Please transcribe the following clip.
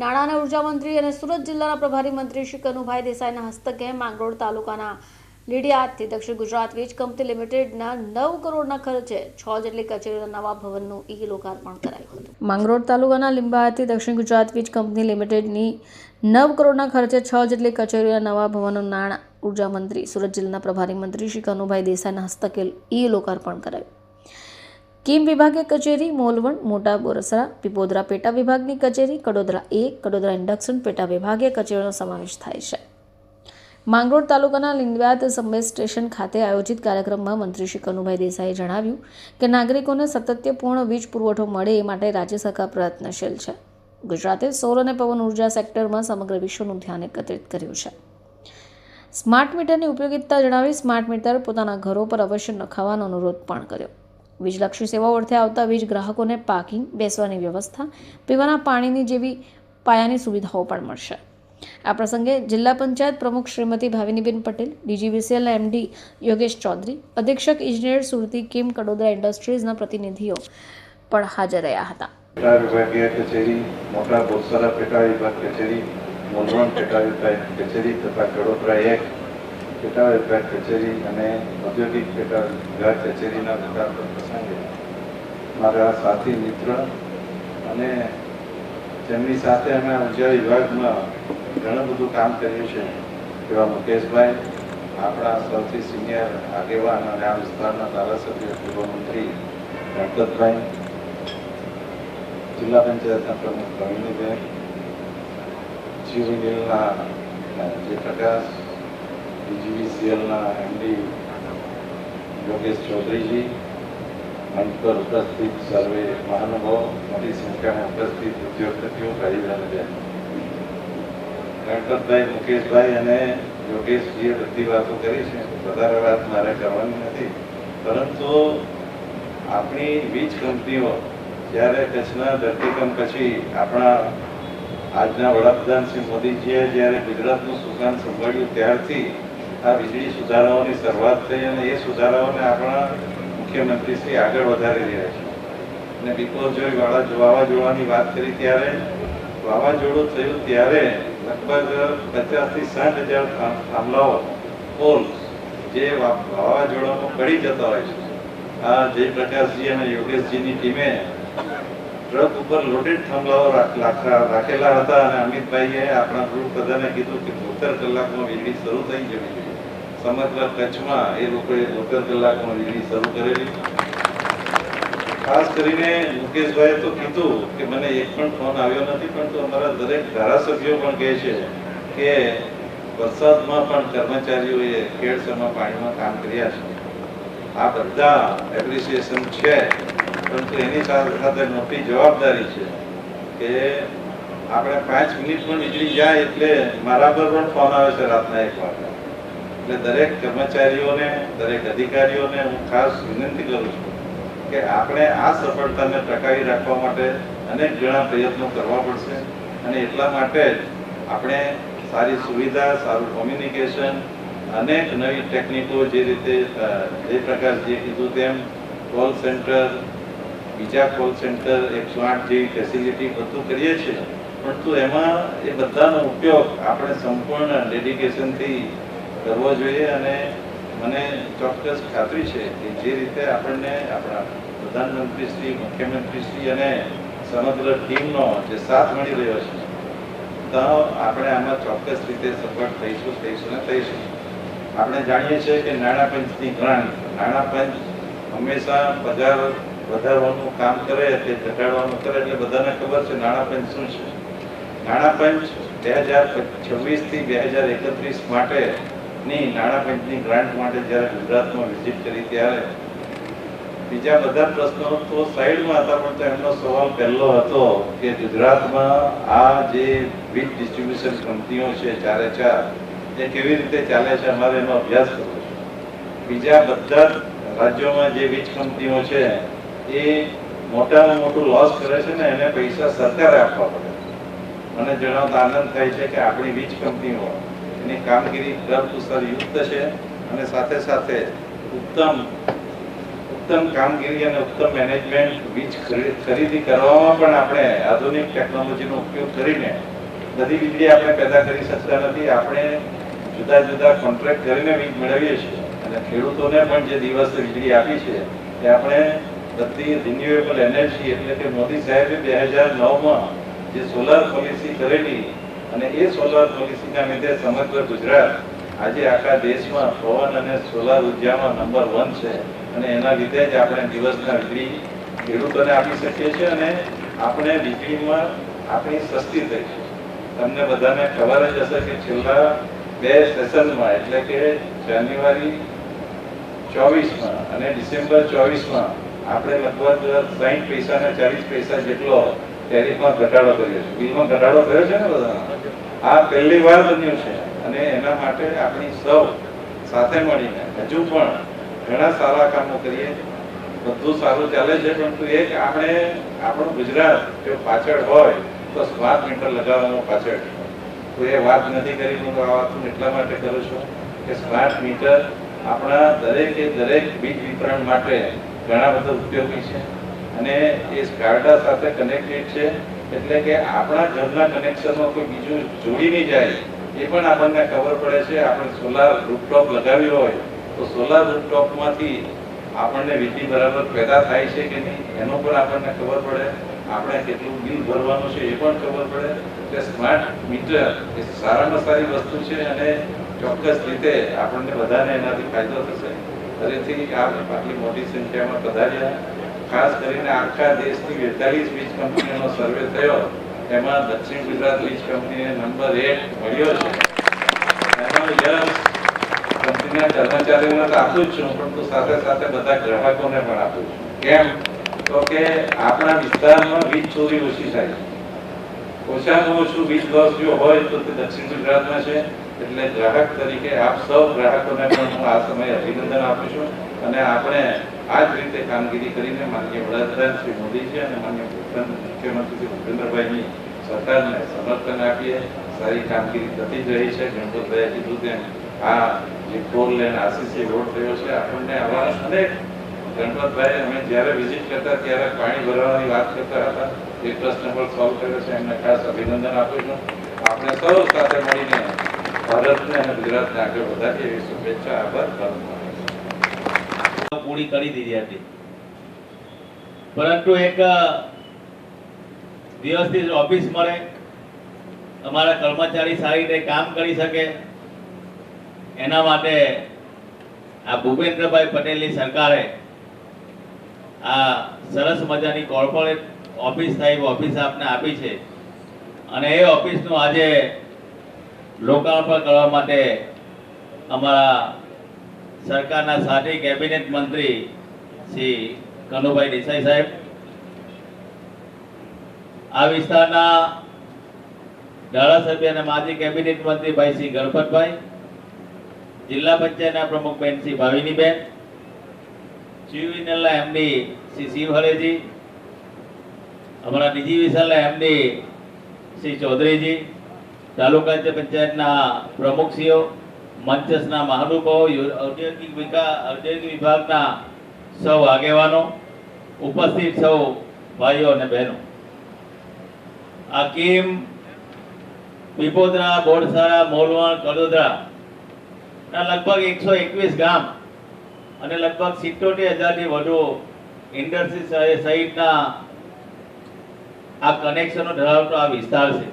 નાણાં અને ઊર્જા મંત્રી અને સુરત જિલ્લાના પ્રભારી મંત્રી શ્રી કનુભાઈ દેસાઈના હસ્તકે માંગરોળ તાલુકાના લીડિયાદથી દક્ષિણ ગુજરાત વીજ કંપની લિમિટેડના નવ કરોડના ખર્ચે છ જેટલી કચેરીના નવા ભવનનું ઈ લોકાર્પણ કરાયું હતું. માંગરોળ તાલુકાના લીંબાયતથી દક્ષિણ ગુજરાત વીજ કંપની લિમિટેડની નવ કરોડના ખર્ચે છ જેટલી કચેરીના નવા ભવનનું નાણાં ઊર્જા મંત્રી, સુરત જિલ્લાના પ્રભારી મંત્રી શ્રી કનુભાઈ દેસાઈના હસ્તકે ઈ લોકાર્પણ કરાયું. કિમ વિભાગીય કચેરી, મોલવણ, મોટા બોરસરા, પીપોદરા પેટા વિભાગની કચેરી, કડોદરા એક, કડોદરા ઇન્ડક્શન પેટા વિભાગીય કચેરીનો સમાવેશ થાય છે. માંગરોળ તાલુકાના લિંગવાત સબવે સ્ટેશન ખાતે આયોજિત કાર્યક્રમમાં મંત્રી શ્રી કનુભાઈ દેસાઈએ જણાવ્યું કે નાગરિકોને સતત્યપૂર્ણ વીજ પુરવઠો મળે એ માટે રાજ્ય સરકાર પ્રયત્નશીલ છે. ગુજરાતે સૌર અને પવન ઊર્જા સેક્ટરમાં સમગ્ર વિશ્વનું ધ્યાન એકત્રિત કર્યું છે. સ્માર્ટ મીટરની ઉપયોગિતા જણાવી સ્માર્ટ મીટર પોતાના ઘરો પર અવશ્ય નખાવવાનો અનુરોધ પણ કર્યો. વીજલક્ષી સેવાઓ અર્થે આવતા વીજ ગ્રાહકોને પાર્કિંગ, બેસવાની વ્યવસ્થા, પીવાના પાણીની જેવી પાયાની સુવિધાઓ પણ મળશે. આ પ્રસંગે જિલ્લા પંચાયત પ્રમુખ શ્રીમતી ભાવિનીબેન પટેલ, ડીજીવીસીએલના એમડી યોગેશ ચૌધરી, અધિક્ષક ઇજનેર સુરતી કિમ કડોદરા ઇન્ડસ્ટ્રીઝના પ્રતિનિધિઓ પણ હાજર રહ્યા હતા. મોટા કચેરી કચેરી તથા કડોદરા એક પેટા વિભાગ કચેરી અને ઔદ્યોગિક પેટા વિભાગ કચેરીના લોકાર્પણ પ્રસંગે મારા સાથી મિત્ર અને જેમની સાથે અમે ઊર્જા વિભાગમાં ઘણું બધું કામ કર્યું છે એવા મુકેશભાઈ, આપણા સૌથી સિનિયર આગેવાન અને આ વિસ્તારના ધારાસભ્ય પૂર્વ મંત્રી ગણપતભાઈ, જિલ્લા પંચાયતના પ્રમુખ પ્રવીણબેન જે જયપ્રકાશ ડીજીવીસીએલના એમડી યોગેશ ચૌધરીજી મંચ ઉપસ્થિત સર્વે મહાનુભાવો, મોટી સંખ્યામાં ઉપસ્થિત ઉદ્યોગપતિઓ ભાઈબહેન ગણપતભાઈ મુકેશભાઈ અને યોગેશજીએ બધી વાતો કરી છે. વધારે વાત મારે કરવાની નથી. પરંતુ આપણી વીજ કંપનીઓ, જ્યારે કચ્છના ધરતીકંપ પછી આપણા આજના વડાપ્રધાન શ્રી મોદીજીએ જ્યારે ગુજરાતનું સુકાન સંભાળ્યું ત્યારથી આ વીજળી સુધારાઓની શરૂઆત થઈ અને એ સુધારાઓને આપણા મુખ્યમંત્રી શ્રી આગળ વધારી રહ્યા છે. અને બીકોઝોઈ વાળા વાવાઝોડાની વાત કરી ત્યારે વાવાઝોડું થયું ત્યારે લગભગ પચાસથી સાઠ હજાર થાંભલાઓ પોલ્સ જે વાવાઝોડામાં પડી જતા હોય છે. આ જયપ્રકાશજી અને યોગેશજીની ટીમે ટ્રક ઉપર લોડેડ થાંભલાઓ રાખેલા હતા અને અમિતભાઈએ આપણા ગૃહ પ્રધાને કીધું કે બોતેર કલાકમાં વીજળી શરૂ થઈ જવી જોઈએ. સમગ્ર કચ્છમાં એ લોકોએ બોતેર કલાકમાં વીજળી શરૂ કરેલી. ખાસ કરીને મુકેશભાઈએ તો કીધું કે મને એક પણ ફોન આવ્યો નથી પરંતુ અમારા દરેક ધારાસભ્યો પણ કહે છે કે વરસાદમાં પણ કર્મચારીઓએ ખેડસમાં પાણીમાં કામ કર્યા છે. આ બધા એપ્રિસિએશન છે. પરંતુ એની સાથે મોટી જવાબદારી છે કે આપણે પાંચ મિનિટ પણ વીજળી જાય એટલે મારા પર પણ ફોન આવે છે રાતના એક વાગે એટલે દરેક કર્મચારીઓને, દરેક અધિકારીઓને હું ખાસ વિનંતી કરું છું કે આપણે આ સફળતાને ટકાવી રાખવા માટે અનેક ઘણા પ્રયત્નો કરવા પડશે અને એટલા માટે જ આપણે સારી સુવિધા, સારું કોમ્યુનિકેશન અનેક નવી ટેકનિકો જે રીતે જે પ્રકાર જે કીધું તેમ કોલ સેન્ટર બીજા કોલ સેન્ટર એકસો આઠ જેવી ફેસિલિટી બધું કરીએ છીએ. પરંતુ એમાં એ બધાનો ઉપયોગ આપણે સંપૂર્ણ ડેડિકેશનથી કરવો જોઈએ અને મને ચોક્કસ ખાતરી છે કે જે રીતે આપણને આપણા પ્રધાનમંત્રીશ્રી મુખ્યમંત્રીશ્રી મુખ્યમંત્રી શ્રી અને સમગ્ર ટીમનો જે સાથ મળી રહ્યો છે, તો આપણે આમાં ચોક્કસ રીતે સફળ થઈશું થઈશું ને થઈશું. આપણે જાણીએ છીએ કે નાણાં પંચની ગ્રાન્ટ નાણાં પંચ હંમેશા પગાર વધારવાનું કામ કરે તે ઘટાડવાનું કરે એટલે બધાને ખબર છે નાણાં પંચ શું છે. નાણાં પંચ બે હજાર છવ્વીસથી બે હજાર એકત્રીસ માટેની નાણાં પંચની ગ્રાન્ટ માટે જ્યારે ગુજરાતમાં વિઝિટ કરી ત્યારે બીજા બધા પ્રશ્નો તો સાઈડમાં હતા, પણ એમનો સવાલ પહેલો હતો કે ગુજરાતમાં આ જે વીજ ડિસ્ટ્રીબ્યુશન કંપનીઓ છે, ચારે ચાર, એ કેવી રીતે ચાલે છે અમારે એનો અભ્યાસ કરવો છે. બીજા બધા રાજ્યોમાં જે વીજ કંપનીઓ છે એ મોટામાં મોટું લોસ કરે છે ને, એને પૈસા સરકારે આપવા પડે. મને જણાવતા આનંદ થાય છે કે આપણી વીજ કંપનીઓ એની કામગીરી કરકુશળ યુક્ત છે અને સાથે સાથે ઉત્તમ ઉત્તમ કામગીરી અને ઉત્તમ મેનેજમેન્ટ વીજ ખરીદી કરવામાં પણ આપણે આધુનિક ટેકનોલોજીનો ઉપયોગ કરીને બધી વીજળી આપણે પેદા કરી શકતા નથી. આપણે જુદા જુદા કોન્ટ્રાક્ટ કરીને વીજ મેળવીએ છીએ. અને ખેડૂતોને પણ જે દિવસ વીજળી આપી છે, તે આપણે બધી રિન્યુએબલ એનર્જી એટલે કે મોદી સાહેબે બે હજાર નવમાં જે સોલાર પોલિસી કરેલી અને એ સોલાર પોલિસીના લીધે સમગ્ર ગુજરાત આજે આખા દેશમાં પવન અને સોલાર ઉર્જામાં નંબર વન છે અને એના લીધે જ આપણે દિવસના વીજળી ખેડૂતોને આપી શકીએ છીએ અને આપણે વીજળીમાં આપણી સસ્તી થઈ છે. તમને બધાને ખબર જ હશે કે છેલ્લા બે સેશનમાં એટલે કે જાન્યુઆરી ચોવીસમાં અને ડિસેમ્બર ચોવીસમાં આપણે લગભગ સાઈઠ પૈસા ને ચાલીસ પૈસા જેટલો ટેરિફમાં ઘટાડો કર્યો છે. બિલમાં ઘટાડો થયો છે ને બધા આ પહેલી વાર બન્યું છે અને એના માટે આપણી સૌ સાથે મળીને હજુ પણ ઘણા સારા કામો કરીએ. બધું સારું ચાલે છે, પરંતુ એક આપણે, આપણું ગુજરાત જો પાછળ હોય, તો સ્માર્ટ મીટર લગાવવાનું પાછળ. તો એ વાત નથી કરી, હું આ વાત એટલા માટે કરું છું કે સ્માર્ટ મીટર આપણા દરેકે દરેક વીજ વિતરણ માટે ઘણા બધા ઉપયોગી છે. અને એ સ્કાર્ડા સાથે કનેક્ટેડ છે. એટલે કે આપણા ઘરના કનેક્શનમાં કોઈ બીજું જોડી નહીં જાય. એ પણ આપણને ખબર પડે છે. આપણે સોલાર રૂપટોપ લગાવ્યો હોય, તો સોલાર રૂપટોપમાંથી આપણને વીજળી બરાબર પેદા થાય છે કે નહીં, એનો પણ આપણને ખબર પડે. આપણે કેટલું બિલ ભરવાનું છે એ પણ ખબર પડે. કે સ્માર્ટ મીટર એ સારામાં સારી વસ્તુ છે અને ચોક્કસ રીતે આપણને બધાને એનાથી ફાયદો થશે. ફરીથી આટલી મોટી સંખ્યામાં પધાર્યા. ખાસ કરીને આખા દેશની બેતાલીસ વીજ કંપનીઓનો સર્વે થયો, એમાં દક્ષિણ ગુજરાત વીજ કંપનીને નંબર એક મળ્યો છે. એનો આપું છું પરંતુ સાથે સાથે બધા ગ્રાહકોને પણ આપું છું. કેમ? તો કે આપણા વિસ્તારમાં વીજ ચોરી ઓછી થાય છે. ઓછામાં ઓછું વીજ લોસ જો હોય તો તે દક્ષિણ ગુજરાતમાં છે. એટલે ગ્રાહક તરીકે આપ સૌ ગ્રાહકોને પણ હું આ સમયે અભિનંદન આપું છું અને આપણે આ જ રીતે કામગીરી કરીને માનનીય વડાપ્રધાન શ્રી મોદીજી અને માનનીય મુખ્યમંત્રી શ્રી ભૂપેન્દ્રભાઈની સરકારને સમર્થન આપીએ. સારી કામગીરી થતી જ રહી છે. ગણપતભાઈએ કીધું તેમ આ જે ફોર લેન આસીસી રોડ થયો છે. આપણને આવા અનેક ગણપતભાઈ અમે જ્યારે વિઝિટ કરતા ત્યારે પાણી ભરવાની વાત કરતા હતા. એ પ્રશ્ન પણ સોલ્વ કર્યો છે. એમને ખાસ અભિનંદન આપું છું. આપણે સૌ સાથે મળીને ભારતને અને ગુજરાતને આગળ વધારીએ એવી શુભેચ્છા આભાર પૂરી કરી દીધી હતી પરંતુ એક વ્યવસ્થિત ઓફિસ મળે, અમારા કર્મચારી સારી રીતે કામ કરી શકે, એના માટે આ ભૂપેન્દ્રભાઈ પટેલની સરકારે આ સરસ મજાની કોર્પોરેટ ઓફિસ ટાઈપ ઓફિસ આપને આપી છે. અને એ ઓફિસનું આજે લોકાર્પણ કરવા માટે અમારા સરકારના સાથી કેબિનેટ મંત્રી શ્રી કનુભાઈ દેસાઈ સાહેબ, આ વિસ્તારના ધારાસભ્ય અને માજી કેબિનેટ મંત્રી ભાઈ શ્રી ગણપતભાઈ, જિલ્લા પંચાયતના પ્રમુખ બેન શ્રી ભાવિનીબેન શિવવિનલના એમડી શ્રી શિવ હરેજી, અમારા નિજી વિશાલના એમડી શ્રી ચૌધરીજી તાલુકા પંચાયતના પ્રમુખશ્રીઓ, મંચસના મહાનુભાવો ઔદ્યોગિક વિકાસ ઔદ્યોગિક વિભાગના સૌ આગેવાનો, ઉપસ્થિત સૌ ભાઈઓ અને બહેનો. આ કીમ પીપોદરા બોરસારા મોલવણ, કડોદરા લગભગ એકસો એકવીસ ગામ અને લગભગ સિત્તોતેર હજારથી વધુ ઇન્ડસ્ટ્રી સહિતના આ કનેક્શનો ધરાવતો આ વિસ્તાર છે.